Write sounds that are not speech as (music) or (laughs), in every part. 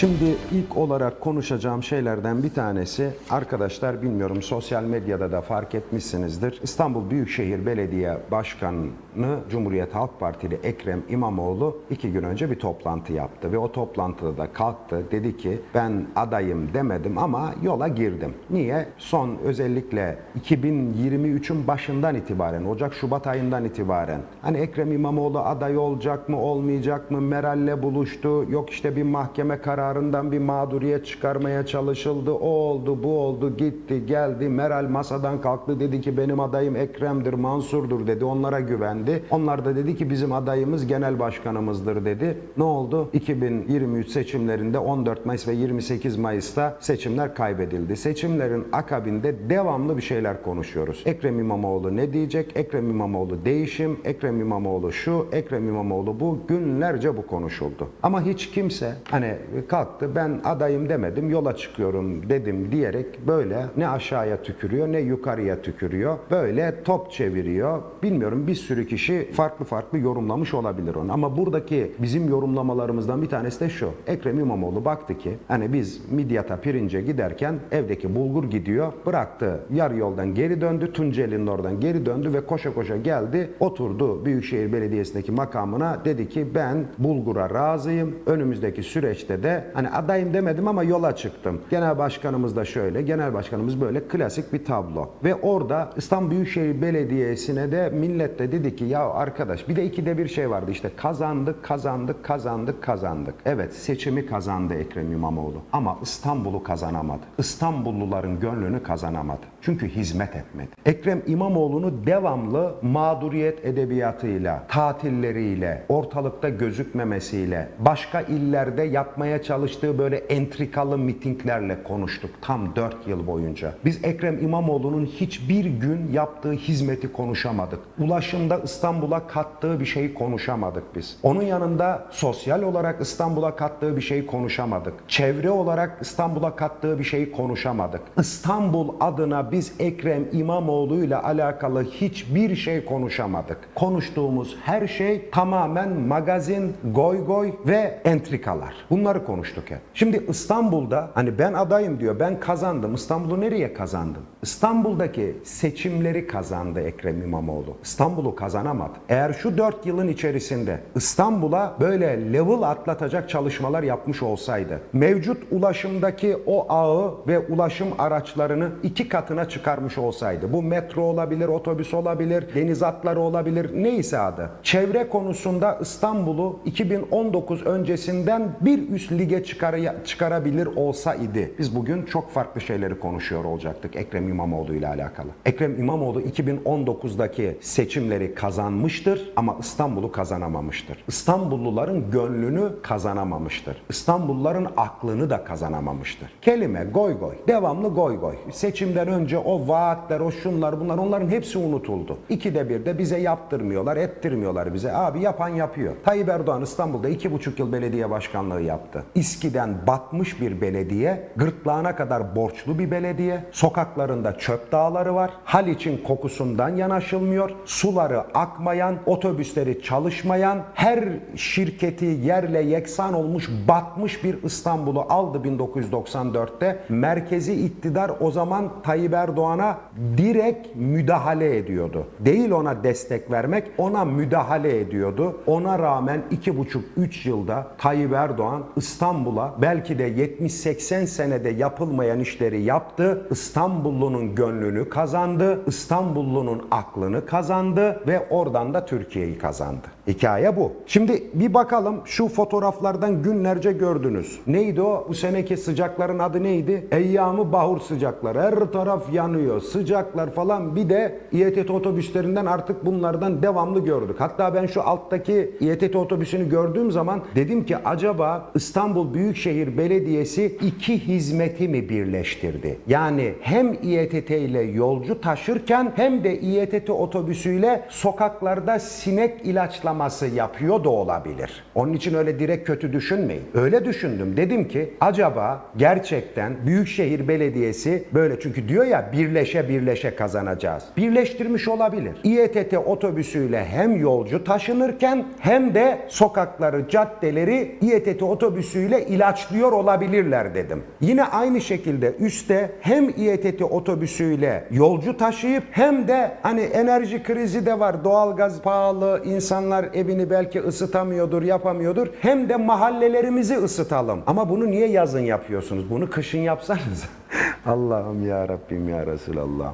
Şimdi ilk olarak konuşacağım şeylerden bir tanesi arkadaşlar bilmiyorum sosyal medyada da fark etmişsinizdir. İstanbul Büyükşehir Belediye Başkanı Cumhuriyet Halk Partili Ekrem İmamoğlu iki gün önce bir toplantı yaptı ve o toplantıda da kalktı dedi ki ben adayım demedim ama yola girdim. Niye? Son özellikle 2023'ün başından itibaren Ocak Şubat ayından itibaren hani Ekrem İmamoğlu aday olacak mı olmayacak mı Meral'le buluştu yok işte bir mahkeme kararından bir mağduriyet çıkarmaya çalışıldı. O oldu bu oldu gitti geldi. Meral masadan kalktı dedi ki benim adayım Ekrem'dir Mansur'dur dedi. Onlara güvendi. Onlar da dedi ki bizim adayımız genel başkanımızdır dedi. Ne oldu? 2023 seçimlerinde 14 Mayıs ve 28 Mayıs'ta seçimler kaybedildi. Seçimlerin akabinde devamlı bir şeyler konuşuyoruz. Ekrem İmamoğlu ne diyecek? Ekrem İmamoğlu değişim Ekrem İmamoğlu şu Ekrem İmamoğlu bu. Günlerce bu konuşuldu. Ama hiç kimse hani kalktı ben adayım demedim yola çıkıyorum dedim diyerek böyle ne aşağıya tükürüyor ne yukarıya tükürüyor. Böyle top çeviriyor. Bilmiyorum bir sürü kişi farklı farklı yorumlamış olabilir onu. Ama buradaki bizim yorumlamalarımızdan bir tanesi de şu. Ekrem İmamoğlu baktı ki hani biz Midyat'a pirince giderken evdeki bulgur gidiyor. Bıraktı yarı yoldan geri döndü. Tunceli'nin oradan geri döndü ve koşa koşa geldi. Oturdu Büyükşehir Belediyesi'ndeki makamına. Dedi ki ben bulgura razıyım. Önümüzdeki süreçte de hani adayım demedim ama yola çıktım. Genel başkanımız da şöyle, genel başkanımız böyle klasik bir tablo. Ve orada İstanbul Büyükşehir Belediyesi'ne de millet de dedi ki ya arkadaş bir de ikide bir şey vardı işte kazandık, kazandık, kazandık, kazandık. Evet seçimi kazandı Ekrem İmamoğlu ama İstanbul'u kazanamadı. İstanbulluların gönlünü kazanamadı. Çünkü hizmet etmedi. Ekrem İmamoğlu'nu devamlı mağduriyet edebiyatıyla, tatilleriyle, ortalıkta gözükmemesiyle, başka illerde yapmaya çalıştığı böyle entrikalı mitinglerle konuştuk tam 4 yıl boyunca. Biz Ekrem İmamoğlu'nun hiçbir gün yaptığı hizmeti konuşamadık. Ulaşımda İstanbul'a kattığı bir şeyi konuşamadık biz. Onun yanında sosyal olarak İstanbul'a kattığı bir şeyi konuşamadık. Çevre olarak İstanbul'a kattığı bir şeyi konuşamadık. İstanbul adına biz Ekrem İmamoğlu ile alakalı hiçbir şey konuşamadık. Konuştuğumuz her şey tamamen magazin, goy goy ve entrikalar. Bunları konuştuk hep. Şimdi İstanbul'da hani ben adayım diyor, ben kazandım. İstanbul'u nereye kazandım? İstanbul'daki seçimleri kazandı Ekrem İmamoğlu. İstanbul'u kazanamadı. Eğer şu 4 yılın içerisinde İstanbul'a böyle level atlatacak çalışmalar yapmış olsaydı, mevcut ulaşımdaki o ağı ve ulaşım araçlarını iki katına çıkarmış olsaydı, bu metro olabilir, otobüs olabilir, deniz atları olabilir, neyse adı. Çevre konusunda İstanbul'u 2019 öncesinden bir üst lige çıkar çıkarabilir olsa idi. Biz bugün çok farklı şeyleri konuşuyor olacaktık Ekrem İmamoğlu ile alakalı. Ekrem İmamoğlu 2019'daki seçimleri kazanmıştır ama İstanbul'u kazanamamıştır. İstanbulluların gönlünü kazanamamıştır. İstanbulluların aklını da kazanamamıştır. Kelime goy goy, devamlı goy goy. Seçimden önce o vaatler, o şunlar bunlar onların hepsi unutuldu. İkide bir de bize yaptırmıyorlar, ettirmiyorlar bize. Abi yapan yapıyor. Tayyip Erdoğan İstanbul'da iki buçuk yıl belediye başkanlığı yaptı. İSKİ'den batmış bir belediye, gırtlağına kadar borçlu bir belediye, sokaklarında çöp dağları var, Haliç'in kokusundan yanaşılmıyor, suları akmayan, otobüsleri çalışmayan, her şirketi yerle yeksan olmuş, batmış bir İstanbul'u aldı 1994'te. Merkezi iktidar o zaman Tayyip Erdoğan'a direkt müdahale ediyordu. Değil ona destek vermek, ona müdahale ediyordu. Ona rağmen 2,5-3 yılda Tayyip Erdoğan İstanbul'a belki de 70-80 senede yapılmayan işleri yaptı. İstanbullunun gönlünü kazandı. İstanbullunun aklını kazandı ve oradan da Türkiye'yi kazandı. Hikaye bu. Şimdi bir bakalım şu fotoğraflardan günlerce gördünüz. Neydi o? Bu seneki sıcakların adı neydi? Eyyamı bahur sıcakları. Her taraf yanıyor. Sıcaklar falan. Bir de İETT otobüslerinden artık bunlardan devamlı gördük. Hatta ben şu alttaki İETT otobüsünü gördüğüm zaman dedim ki acaba İstanbul Büyükşehir Belediyesi iki hizmeti mi birleştirdi? Yani hem İETT ile yolcu taşırken hem de İETT otobüsüyle sokaklarda sinek ilaçlaması yapıyor da olabilir. Onun için öyle direkt kötü düşünmeyin. Öyle düşündüm. Dedim ki acaba gerçekten Büyükşehir Belediyesi böyle çünkü diyor ya birleşe birleşe kazanacağız. Birleştirmiş olabilir. İETT otobüsüyle hem yolcu taşınırken hem de sokakları, caddeleri İETT otobüsüyle ilaçlıyor olabilirler dedim. Yine aynı şekilde üste hem İETT otobüsüyle yolcu taşıyıp hem de hani enerji krizi de var. Doğalgaz pahalı, insanlar evini belki ısıtamıyordur, yapamıyordur. Hem de mahallelerimizi ısıtalım. Ama bunu niye yazın yapıyorsunuz? Bunu kışın yapsanız. (laughs) Allah'ım ya Rabbim ya Resulallah.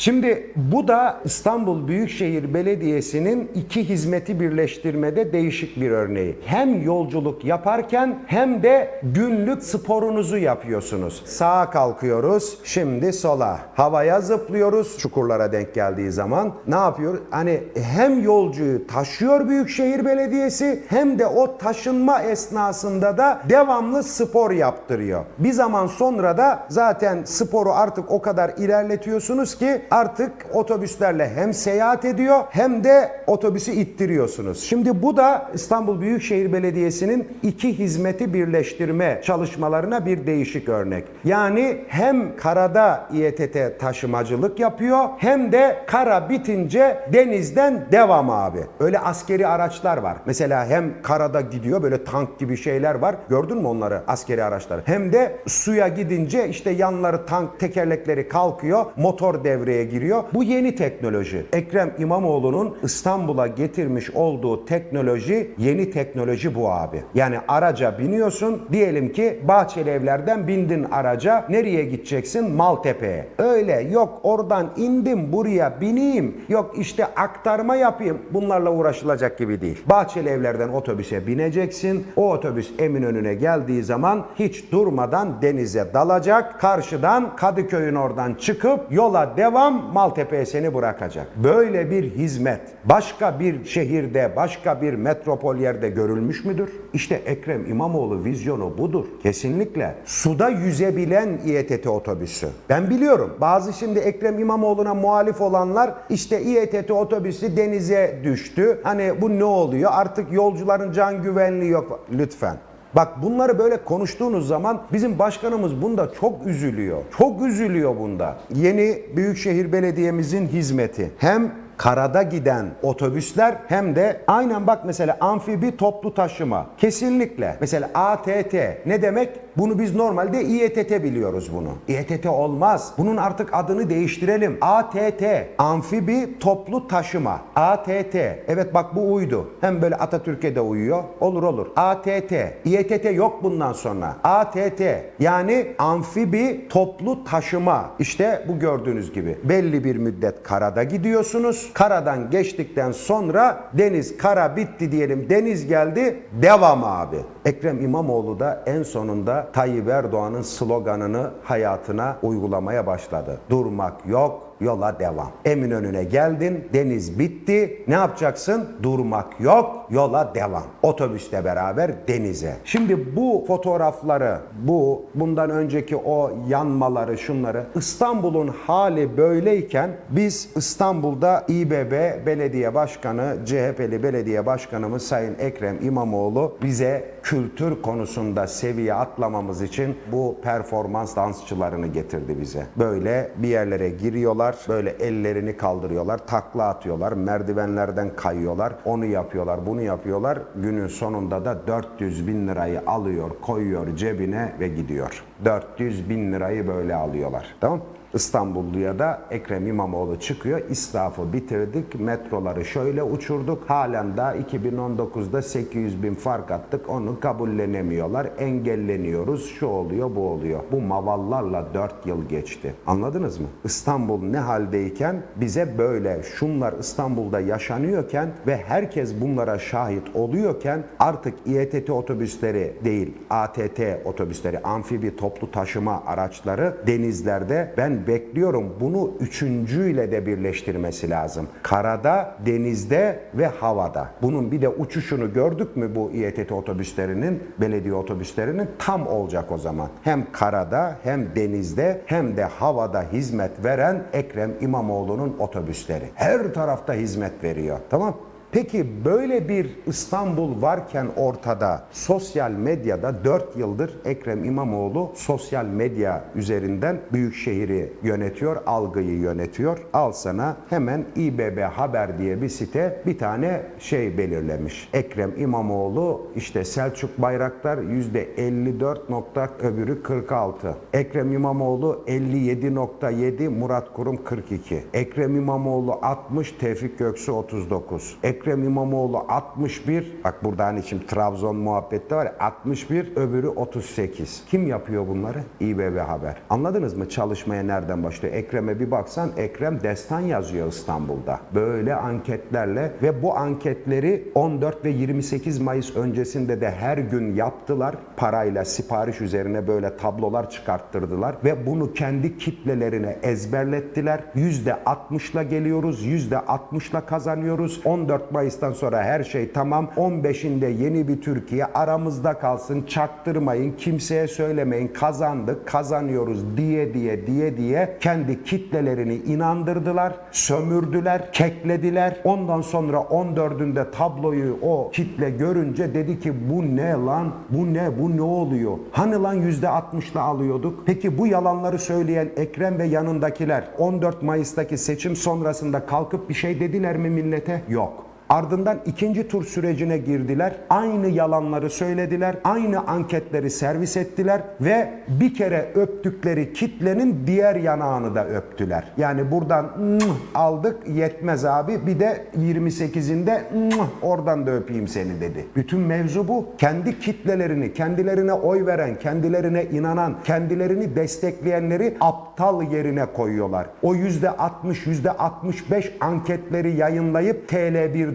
Şimdi bu da İstanbul Büyükşehir Belediyesi'nin iki hizmeti birleştirmede değişik bir örneği. Hem yolculuk yaparken hem de günlük sporunuzu yapıyorsunuz. Sağa kalkıyoruz, şimdi sola. Havaya zıplıyoruz çukurlara denk geldiği zaman. Ne yapıyoruz? Hani hem yolcuyu taşıyor Büyükşehir Belediyesi hem de o taşınma esnasında da devamlı spor yaptırıyor. Bir zaman sonra da zaten sporu artık o kadar ilerletiyorsunuz ki artık otobüslerle hem seyahat ediyor hem de otobüsü ittiriyorsunuz. Şimdi bu da İstanbul Büyükşehir Belediyesi'nin iki hizmeti birleştirme çalışmalarına bir değişik örnek. Yani hem karada İETT taşımacılık yapıyor hem de kara bitince denizden devam abi. Öyle askeri araçlar var. Mesela hem karada gidiyor böyle tank gibi şeyler var. Gördün mü onları askeri araçları? Hem de suya gidince işte yanları tank tekerlekleri kalkıyor. Motor devreye giriyor. Bu yeni teknoloji. Ekrem İmamoğlu'nun İstanbul'a getirmiş olduğu teknoloji yeni teknoloji bu abi. Yani araca biniyorsun. Diyelim ki Bahçeli Evler'den bindin araca. Nereye gideceksin? Maltepe'ye. Öyle yok oradan indim buraya bineyim. Yok işte aktarma yapayım. Bunlarla uğraşılacak gibi değil. Bahçeli Evler'den otobüse bineceksin. O otobüs Eminönü'ne geldiği zaman hiç durmadan denize dalacak. Karşıdan Kadıköy'ün oradan çıkıp yola devam Maltepe'ye seni bırakacak. Böyle bir hizmet başka bir şehirde, başka bir metropol yerde görülmüş müdür? İşte Ekrem İmamoğlu vizyonu budur. Kesinlikle. Suda yüzebilen İETT otobüsü. Ben biliyorum. Bazı şimdi Ekrem İmamoğlu'na muhalif olanlar işte İETT otobüsü denize düştü. Hani bu ne oluyor? Artık yolcuların can güvenliği yok. Lütfen. Bak bunları böyle konuştuğunuz zaman bizim başkanımız bunda çok üzülüyor. Çok üzülüyor bunda. Yeni Büyükşehir Belediye'mizin hizmeti hem karada giden otobüsler hem de aynen bak mesela amfibi toplu taşıma. Kesinlikle. Mesela ATT ne demek? Bunu biz normalde İETT biliyoruz bunu. İETT olmaz. Bunun artık adını değiştirelim. ATT amfibi toplu taşıma. ATT. Evet bak bu uydu. Hem böyle Atatürk'e de uyuyor. Olur olur. ATT. İETT yok bundan sonra. ATT yani amfibi toplu taşıma. İşte bu gördüğünüz gibi. Belli bir müddet karada gidiyorsunuz. Karadan geçtikten sonra deniz kara bitti diyelim. Deniz geldi. Devam abi. Ekrem İmamoğlu da en sonunda Tayyip Erdoğan'ın sloganını hayatına uygulamaya başladı. Durmak yok, yola devam. Eminönü'ne geldin, deniz bitti. Ne yapacaksın? Durmak yok, yola devam. Otobüsle beraber denize. Şimdi bu fotoğrafları, bu bundan önceki o yanmaları, şunları İstanbul'un hali böyleyken biz İstanbul'da İBB Belediye Başkanı, CHP'li Belediye Başkanımız Sayın Ekrem İmamoğlu bize kültür konusunda seviye atlamamız için bu performans dansçılarını getirdi bize. Böyle bir yerlere giriyorlar, böyle ellerini kaldırıyorlar, takla atıyorlar, merdivenlerden kayıyorlar, onu yapıyorlar, bunu yapıyorlar. Günün sonunda da 400 bin lirayı alıyor, koyuyor cebine ve gidiyor. 400 bin lirayı böyle alıyorlar. Tamam İstanbulluya da Ekrem İmamoğlu çıkıyor. İsrafı bitirdik. Metroları şöyle uçurduk. Halen daha 2019'da 800 bin fark attık. Onu kabullenemiyorlar. Engelleniyoruz. Şu oluyor bu oluyor. Bu mavallarla 4 yıl geçti. Anladınız mı? İstanbul ne haldeyken bize böyle şunlar İstanbul'da yaşanıyorken ve herkes bunlara şahit oluyorken artık İETT otobüsleri değil ATT otobüsleri amfibi toplu taşıma araçları denizlerde ben bekliyorum bunu üçüncüyle de birleştirmesi lazım. Karada, denizde ve havada. Bunun bir de uçuşunu gördük mü bu İETT otobüslerinin, belediye otobüslerinin tam olacak o zaman. Hem karada hem denizde hem de havada hizmet veren Ekrem İmamoğlu'nun otobüsleri. Her tarafta hizmet veriyor. Tamam? Peki böyle bir İstanbul varken ortada sosyal medyada 4 yıldır Ekrem İmamoğlu sosyal medya üzerinden büyük şehri yönetiyor, algıyı yönetiyor. Al sana hemen İBB Haber diye bir site bir tane şey belirlemiş. Ekrem İmamoğlu işte Selçuk Bayraktar %54 nokta öbürü 46. Ekrem İmamoğlu 57.7, Murat Kurum 42. Ekrem İmamoğlu 60, Tevfik Göksu 39. Ekrem İmamoğlu 61, bak burada hani şimdi Trabzon muhabbeti var ya 61, öbürü 38. Kim yapıyor bunları? İBB Haber. Anladınız mı çalışmaya nereden başlıyor? Ekrem'e bir baksan Ekrem destan yazıyor İstanbul'da. Böyle anketlerle ve bu anketleri 14 ve 28 Mayıs öncesinde de her gün yaptılar. Parayla sipariş üzerine böyle tablolar çıkarttırdılar ve bunu kendi kitlelerine ezberlettiler. %60'la geliyoruz, %60'la kazanıyoruz. 14 Mayıs'tan sonra her şey tamam. 15'inde yeni bir Türkiye aramızda kalsın, çaktırmayın, kimseye söylemeyin, kazandık, kazanıyoruz diye diye diye diye kendi kitlelerini inandırdılar, sömürdüler, keklediler. Ondan sonra 14'ünde tabloyu o kitle görünce dedi ki bu ne lan, bu ne, bu ne oluyor? Hani lan %60'la alıyorduk? Peki bu yalanları söyleyen Ekrem ve yanındakiler 14 Mayıs'taki seçim sonrasında kalkıp bir şey dediler mi millete? Yok. Ardından ikinci tur sürecine girdiler. Aynı yalanları söylediler. Aynı anketleri servis ettiler ve bir kere öptükleri kitlenin diğer yanağını da öptüler. Yani buradan aldık yetmez abi. Bir de 28'inde "Mwah" oradan da öpeyim seni dedi. Bütün mevzu bu. Kendi kitlelerini, kendilerine oy veren, kendilerine inanan, kendilerini destekleyenleri aptal yerine koyuyorlar. O %60, %65 anketleri yayınlayıp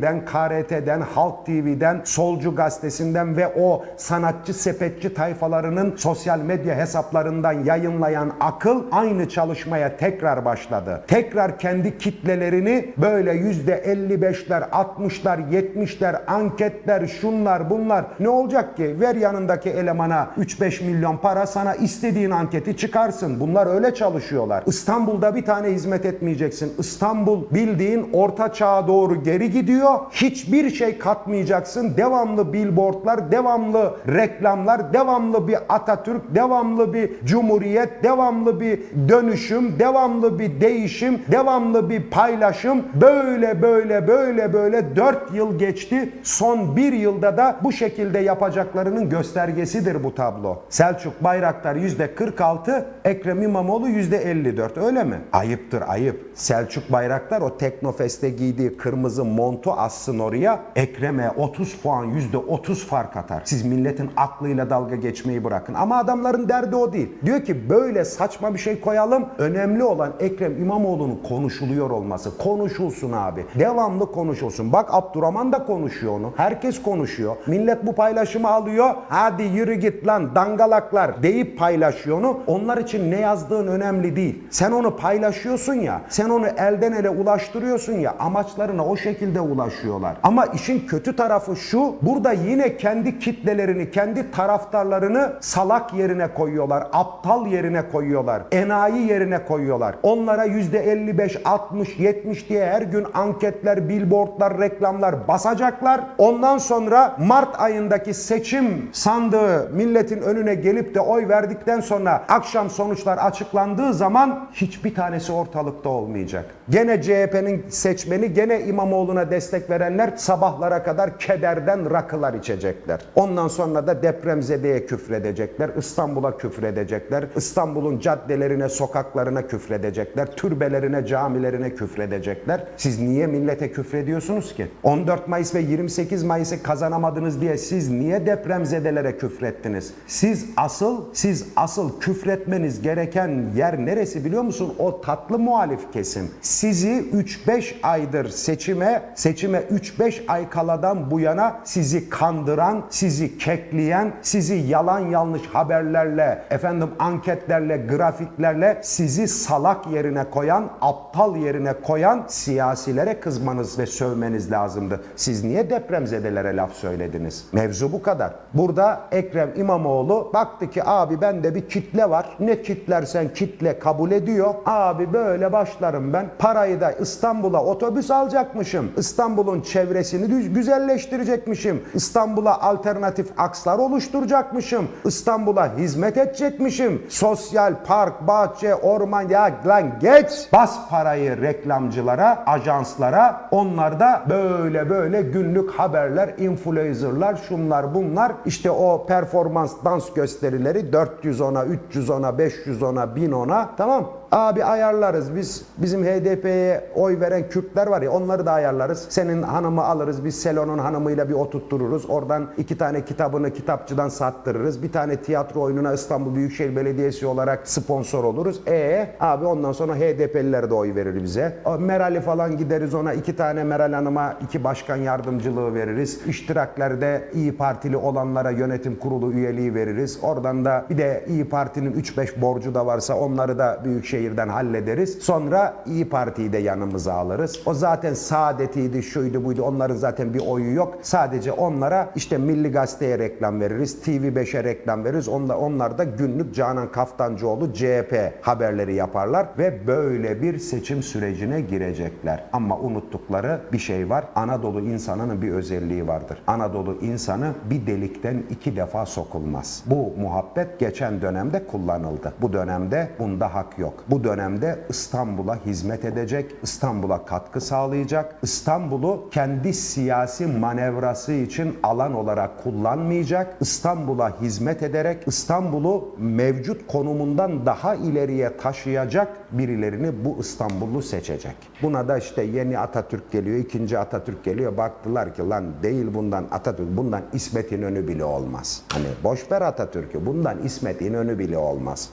TL1'den, KRT'den, Halk TV'den, Solcu Gazetesi'nden ve o sanatçı sepetçi tayfalarının sosyal medya hesaplarından yayınlayan akıl aynı çalışmaya tekrar başladı. Tekrar kendi kitlelerini böyle %55'ler, 60'lar, 70'ler anketler, şunlar bunlar ne olacak ki? Ver yanındaki elemana 3-5 milyon para sana istediğin anketi çıkarsın. Bunlar öyle çalışıyorlar. İstanbul'da bir tane hizmet etmeyeceksin. İstanbul bildiğin orta çağa doğru geri gidiyor. Hiçbir şey katmayacaksın. Devamlı billboardlar, devamlı reklamlar, devamlı bir Atatürk, devamlı bir Cumhuriyet, devamlı bir dönüşüm, devamlı bir değişim, devamlı bir paylaşım. Böyle böyle böyle böyle 4 yıl geçti. Son bir yılda da bu şekilde yapacaklarının göstergesidir bu tablo. Selçuk Bayraktar %46, Ekrem İmamoğlu %54 öyle mi? Ayıptır ayıp. Selçuk Bayraktar o Teknofest'te giydiği kırmızı montu assın oraya. Ekrem'e 30 puan %30 fark atar. Siz milletin aklıyla dalga geçmeyi bırakın. Ama adamların derdi o değil. Diyor ki böyle saçma bir şey koyalım. Önemli olan Ekrem İmamoğlu'nun konuşuluyor olması. Konuşulsun abi. Devamlı konuşulsun. Bak Abdurrahman da konuşuyor onu. Herkes konuşuyor. Millet bu paylaşımı alıyor. Hadi yürü git lan dangalaklar deyip paylaşıyor onu. Onlar için ne yazdığın önemli değil. Sen onu paylaşıyorsun ya. Sen onu elden ele ulaştırıyorsun ya. Amaçlarına o şekilde ulaşıyorlar. Ama işin kötü tarafı şu. Burada yine kendi kitlelerini, kendi taraftarlarını salak yerine koyuyorlar. Aptal yerine koyuyorlar. Enayi yerine koyuyorlar. Onlara %55, 60, 70 diye her gün anketler, billboardlar, reklamlar basacaklar. Ondan sonra Mart ayındaki seçim sandığı milletin önüne gelip de oy verdikten sonra akşam sonuçlar açıklandığı zaman hiçbir tanesi ortalıkta olmayacak. Gene CHP'nin seçmeni, gene İmamoğlu'na destek verenler sabahlara kadar kederden rakılar içecekler. Ondan sonra da depremzedeye küfredecekler, İstanbul'a küfredecekler, İstanbul'un caddelerine, sokaklarına küfredecekler, türbelerine, camilerine küfredecekler. Siz niye millete küfrediyorsunuz ki? 14 Mayıs ve 28 Mayıs'ı kazanamadınız diye siz niye depremzedelere küfrettiniz? Siz asıl, siz asıl küfretmeniz gereken yer neresi biliyor musun? O tatlı muhalif kesim. Sizi 3-5 aydır seçime, seçime 3-5 ay kaladan bu yana sizi kandıran, sizi kekleyen, sizi yalan yanlış haberlerle, efendim anketlerle, grafiklerle sizi salak yerine koyan, aptal yerine koyan siyasilere kızmanız ve sövmeniz lazımdı. Siz niye depremzedelere laf söylediniz? Mevzu bu kadar. Burada Ekrem İmamoğlu baktı ki abi bende bir kitle var. Ne kitlersen kitle kabul ediyor. Abi böyle başlarım ben. Parayı da İstanbul'a otobüs alacakmışım. İstanbul İstanbul'un çevresini güzelleştirecekmişim. İstanbul'a alternatif akslar oluşturacakmışım. İstanbul'a hizmet edecekmişim. Sosyal park, bahçe, orman ya lan geç. Bas parayı reklamcılara, ajanslara. Onlar da böyle böyle günlük haberler, influencerlar, şunlar bunlar. İşte o performans dans gösterileri 400 ona, 300 ona, 500 ona, 1000 ona. Tamam. Abi ayarlarız biz. Bizim HDP'ye oy veren Kürtler var ya onları da ayarlarız. Senin hanımı alırız. Biz Selon'un hanımıyla bir oturttururuz. Oradan iki tane kitabını kitapçıdan sattırırız. Bir tane tiyatro oyununa İstanbul Büyükşehir Belediyesi olarak sponsor oluruz. E abi ondan sonra HDP'liler de oy verir bize. Meral'i falan gideriz ona iki tane Meral Hanım'a iki başkan yardımcılığı veririz. İştiraklerde İyi Partili olanlara yönetim kurulu üyeliği veririz. Oradan da bir de İyi Parti'nin 3-5 borcu da varsa onları da Büyükşehir'den hallederiz. Sonra İyi Parti'yi de yanımıza alırız. O zaten saadetiydi, şuydu buydu. Onların zaten bir oyu yok. Sadece onlara işte Milli Gazete'ye reklam veririz. TV5'e reklam veririz. Onlar, onlar da günlük Canan Kaftancıoğlu CHP haberleri yaparlar ve böyle bir seçim sürecine girecekler. Ama unuttukları bir şey var. Anadolu insanının bir özelliği vardır. Anadolu insanı bir delikten iki defa sokulmaz. Bu muhabbet geçen dönemde kullanıldı. Bu dönemde bunda hak yok. Bu dönemde İstanbul'a hizmet edecek, İstanbul'a katkı sağlayacak, İstanbul'u kendi siyasi manevrası için alan olarak kullanmayacak, İstanbul'a hizmet ederek İstanbul'u mevcut konumundan daha ileriye taşıyacak birilerini bu İstanbul'u seçecek. Buna da işte yeni Atatürk geliyor, ikinci Atatürk geliyor. Baktılar ki lan değil bundan Atatürk, bundan İsmet İnönü bile olmaz. Hani boş ver Atatürk'ü, bundan İsmet İnönü bile olmaz.